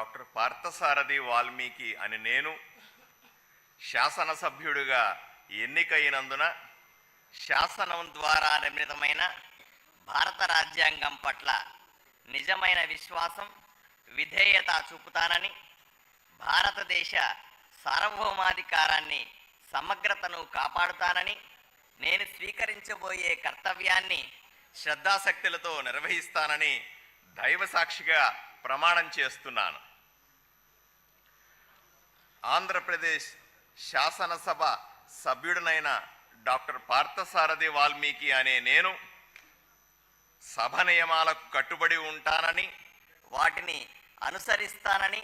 Doctor Parthasarathi Valmiki అని నేను శాసనసభ్యుడిగా ఎన్నికైనందున శాసనం ద్వారా నిర్మితమైన భారత రాజ్యాంగం పట్ల నిజమైన విశ్వాసం విధేయత చూపుతానని భారతదేశ సార్వభౌమాధికారాన్ని సమగ్రతను కాపాడుతానని నేను స్వీకరించబోయే కర్తవ్యాన్ని శ్రద్ధాశక్తులతో నిర్వహిస్తానని దైవ సాక్షిగా ప్రమాణం చేస్తున్నాను. ఆంధ్రప్రదేశ్ శాసనసభ సభ్యుడినైన డాక్టర్ పార్థసారథి వాల్మీకి అనే నేను సభ నియమాలకు కట్టుబడి ఉంటానని వాటిని అనుసరిస్తానని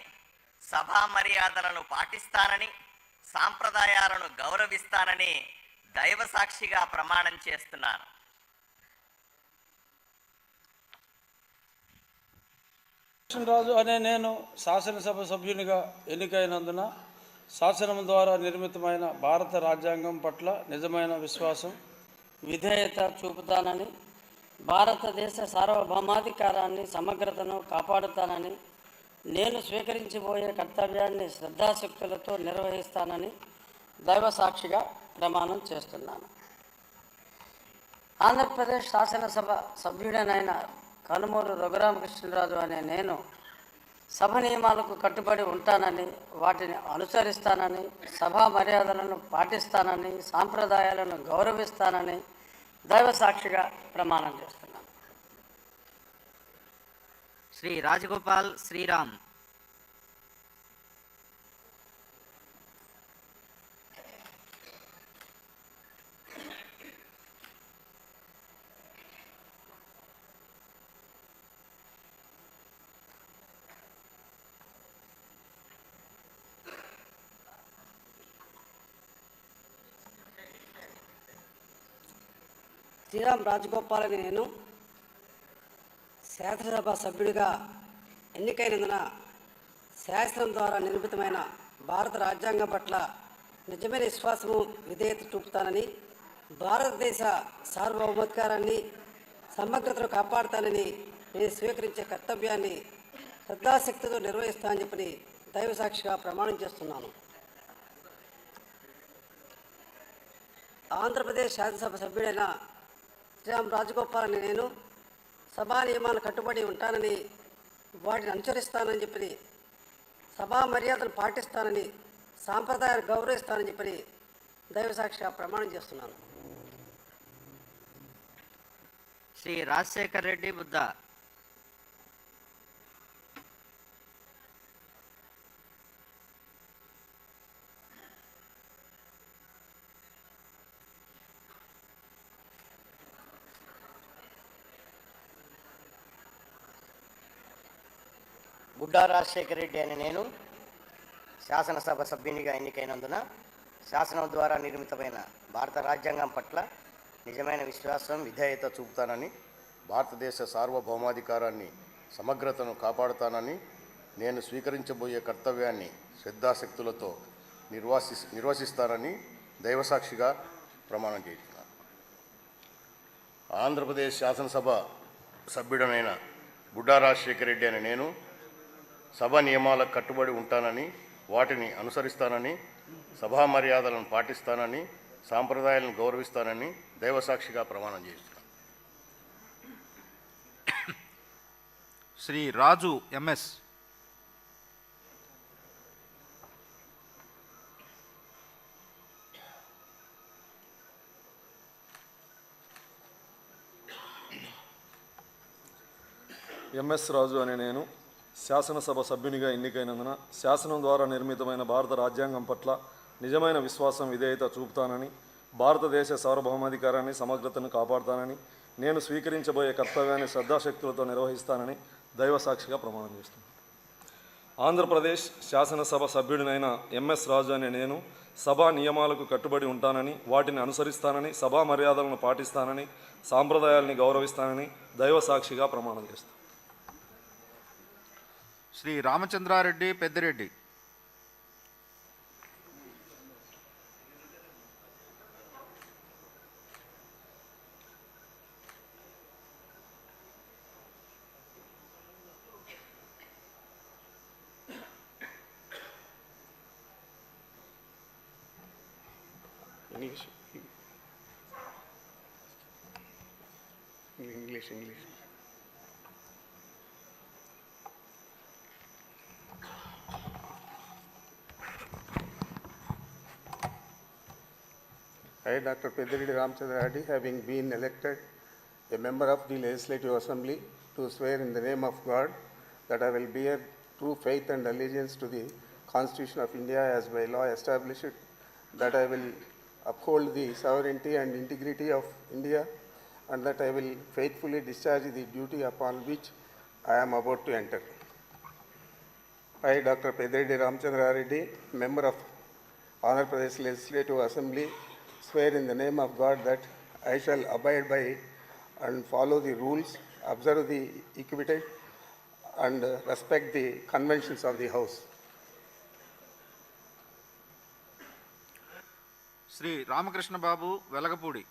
సభా మర్యాదలను పాటిస్తానని సాంప్రదాయాలను గౌరవిస్తానని దైవ సాక్షిగా ప్రమాణం చేస్తున్నాను. రాజు అనే నేను శాసనసభ సభ్యునిగా ఎన్నికైనందున శాసనం ద్వారా నిర్మితమైన భారత రాజ్యాంగం పట్ల నిజమైన విశ్వాసం విధేయత చూపుతానని భారతదేశ సార్వభౌమాధికారాన్ని సమగ్రతను కాపాడుతానని నేను స్వీకరించబోయే కర్తవ్యాన్ని శ్రద్ధాశక్తులతో నిర్వహిస్తానని దైవ సాక్షిగా ప్రమాణం చేస్తున్నాను. ఆంధ్రప్రదేశ్ శాసనసభ సభ్యుడనైన కనుమూరు రఘురామకృష్ణరాజు అనే నేను సభ నియమాలకు కట్టుబడి ఉంటానని వాటిని అనుసరిస్తానని సభా మర్యాదలను పాటిస్తానని సాంప్రదాయాలను గౌరవిస్తానని దైవ సాక్షిగా ప్రమాణం చేస్తున్నాను. శ్రీ రాజగోపాల్ శ్రీరామ్. శ్రీరామ్ రాజగోపాల్ అని నేను శాసనసభ సభ్యుడిగా ఎన్నికైనందున శాసనం ద్వారా నిర్మితమైన భారత రాజ్యాంగం పట్ల నిజమైన విశ్వాసము విధేయత చూపుతానని భారతదేశ సార్వభౌమాధికారాన్ని సమగ్రతను కాపాడుతానని నేను స్వీకరించే కర్తవ్యాన్ని శ్రద్ధాశక్తితో నిర్వహిస్తానని చెప్పని దైవ సాక్షిగా ప్రమాణం చేస్తున్నాను. ఆంధ్రప్రదేశ్ శాసనసభ సభ్యుడైన శ్రీరామ్ రాజగోపాల్ అని నేను సభా నియమాలు కట్టుబడి ఉంటానని వాటిని అనుసరిస్తానని చెప్పి సభా మర్యాదలు పాటిస్తానని సాంప్రదాయాలు గౌరవిస్తానని చెప్పి దైవ సాక్షిగా ప్రమాణం చేస్తున్నాను. శ్రీ రాజశేఖర్ రెడ్డి బుద్ధ గుడ్డా రాజశేఖర రెడ్డి అని నేను శాసనసభ సభ్యునిగా ఎన్నికైనందున శాసనం ద్వారా నిర్మితమైన భారత రాజ్యాంగం పట్ల నిజమైన విశ్వాసం విధేయత చూపుతానని భారతదేశ సార్వభౌమాధికారాన్ని సమగ్రతను కాపాడుతానని నేను స్వీకరించబోయే కర్తవ్యాన్ని శ్రద్ధాశక్తులతో నిర్వాసి నిర్వసిస్తానని దైవసాక్షిగా ప్రమాణం చేస్తున్నాను ఆంధ్రప్రదేశ్ శాసనసభ సభ్యుడనైన గుడ్డా రాజశేఖర రెడ్డి అని నేను సభ నియమాలకు కట్టుబడి ఉంటానని వాటిని అనుసరిస్తానని సభా మర్యాదలను పాటిస్తానని సాంప్రదాయాలను గౌరవిస్తానని దైవసాక్షిగా ప్రమాణం చేస్తున్నాను శ్రీ రాజు ఎంఎస్ ఎంఎస్ రాజు అనే నేను. శాసనసభ సభ్యునిగా ఎన్నికైనందున శాసనం ద్వారా నిర్మితమైన భారత రాజ్యాంగం పట్ల నిజమైన విశ్వాసం విధేయత చూపుతానని భారతదేశ సార్వభౌమాధికారాన్ని సమగ్రతను కాపాడుతానని నేను స్వీకరించబోయే కర్తవ్యాన్ని శ్రద్ధాశక్తులతో నిర్వహిస్తానని దైవ సాక్షిగా ప్రమాణం చేస్తున్నాను. ఆంధ్రప్రదేశ్ శాసనసభ సభ్యుడినైన ఎంఎస్ రాజు అనే నేను సభా నియమాలకు కట్టుబడి ఉంటానని వాటిని అనుసరిస్తానని సభా మర్యాదలను పాటిస్తానని సాంప్రదాయాల్ని గౌరవిస్తానని దైవ సాక్షిగా ప్రమాణం చేస్తాను. Shri Ramachandra Reddy Peddireddy English, English. I, Dr. Pediridi Ramchandra Reddy, having been elected a member of the Legislative Assembly, to swear in the name of God that I will bear true faith and allegiance to the Constitution of India as by law established, that I will uphold the sovereignty and integrity of India, and that I will faithfully discharge the duty upon which I am about to enter. I, Dr. Pediridi Ramchandra Reddy, member of Andhra Pradesh Legislative Assembly, swear in the name of God that I shall abide by and follow the rules, observe the equity, and uh, respect the conventions of the House. Shri Ramakrishna Babu Velagapudi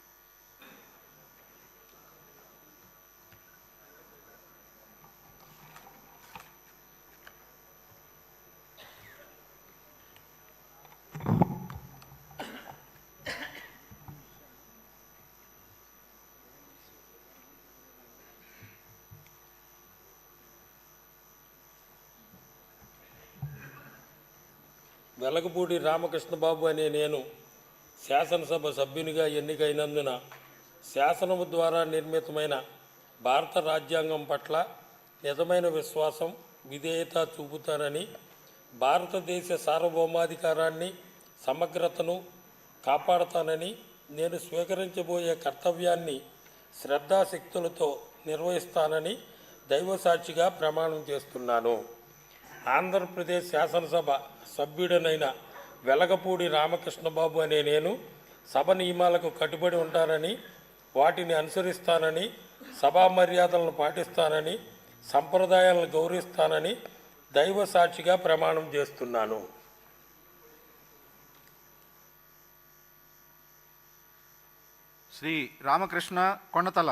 Velagapudi Ramakrishna Babu అనే నేను శాసనసభ సభ్యునిగా ఎన్నికైనందున శాసనము ద్వారా నిర్మితమైన భారత రాజ్యాంగం పట్ల నిజమైన విశ్వాసం విధేయత చూపుతానని భారతదేశ సార్వభౌమాధికారాన్ని సమగ్రతను కాపాడతానని నేను స్వీకరించబోయే కర్తవ్యాన్ని శ్రద్ధాశక్తులతో నిర్వహిస్తానని దైవసాక్షిగా ప్రమాణం చేస్తున్నాను. ఆంధ్రప్రదేశ్ శాసనసభ సభ్యుడనైన వెలగపూడి రామకృష్ణబాబు అనే నేను సభ నియమాలకు కట్టుబడి ఉంటానని వాటిని అనుసరిస్తానని సభా మర్యాదలను పాటిస్తానని సంప్రదాయాలను గౌరవిస్తానని దైవ సాక్షిగా ప్రమాణం చేస్తున్నాను. శ్రీ రామకృష్ణ కొండతల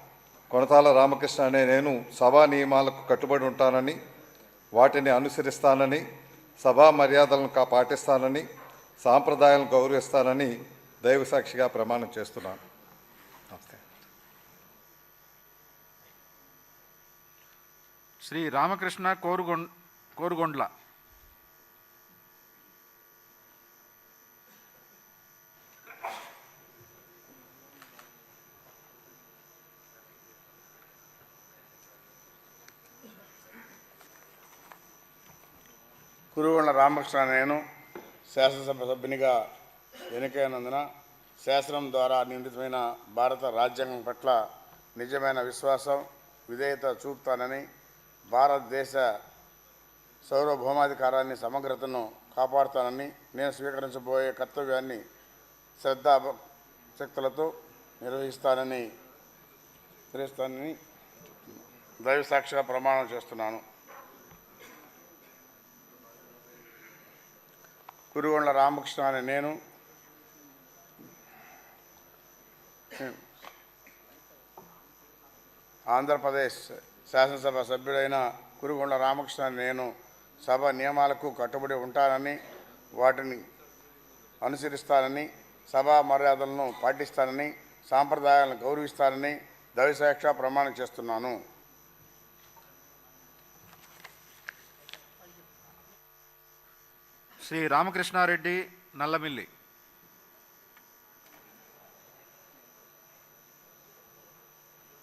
కొనతాల రామకృష్ణ అనే నేను సభా నియమాలకు కట్టుబడి ఉంటానని వాటిని అనుసరిస్తానని సభా మర్యాదలను కా పాటిస్తానని సాంప్రదాయాలను గౌరవిస్తానని దైవసాక్షిగా ప్రమాణం చేస్తున్నాను. నమస్తే. శ్రీ రామకృష్ణ కోరుగొండ్ కోరుగొండ్ల. కురుగొండ రామకృష్ణ నేను శాసనసభ సభ్యునిగా ఎన్నికైనందున శాసనం ద్వారా నిర్మితమైన భారత రాజ్యాంగం పట్ల నిజమైన విశ్వాసం విధేయత చూపుతానని భారతదేశ సార్వభౌమాధికారాన్ని సమగ్రతను కాపాడుతానని నేను స్వీకరించబోయే కర్తవ్యాన్ని శ్రద్ధాశక్తులతో నిర్వహిస్తానని తెలుస్తానని దైవ సాక్షిగా ప్రమాణం చేస్తున్నాను. కురుగొండ రామకృష్ణ అనే నేను. ఆంధ్రప్రదేశ్ శాసనసభ సభ్యుడైన కురుగొండ రామకృష్ణ నేను సభ నియమాలకు కట్టుబడి ఉంటానని వాటిని అనుసరిస్తానని సభా మర్యాదలను పాటిస్తానని సాంప్రదాయాలను గౌరవిస్తానని దవిసాక్ష ప్రమాణం చేస్తున్నాను. శ్రీ రామకృష్ణారెడ్డి నల్లమిల్లి.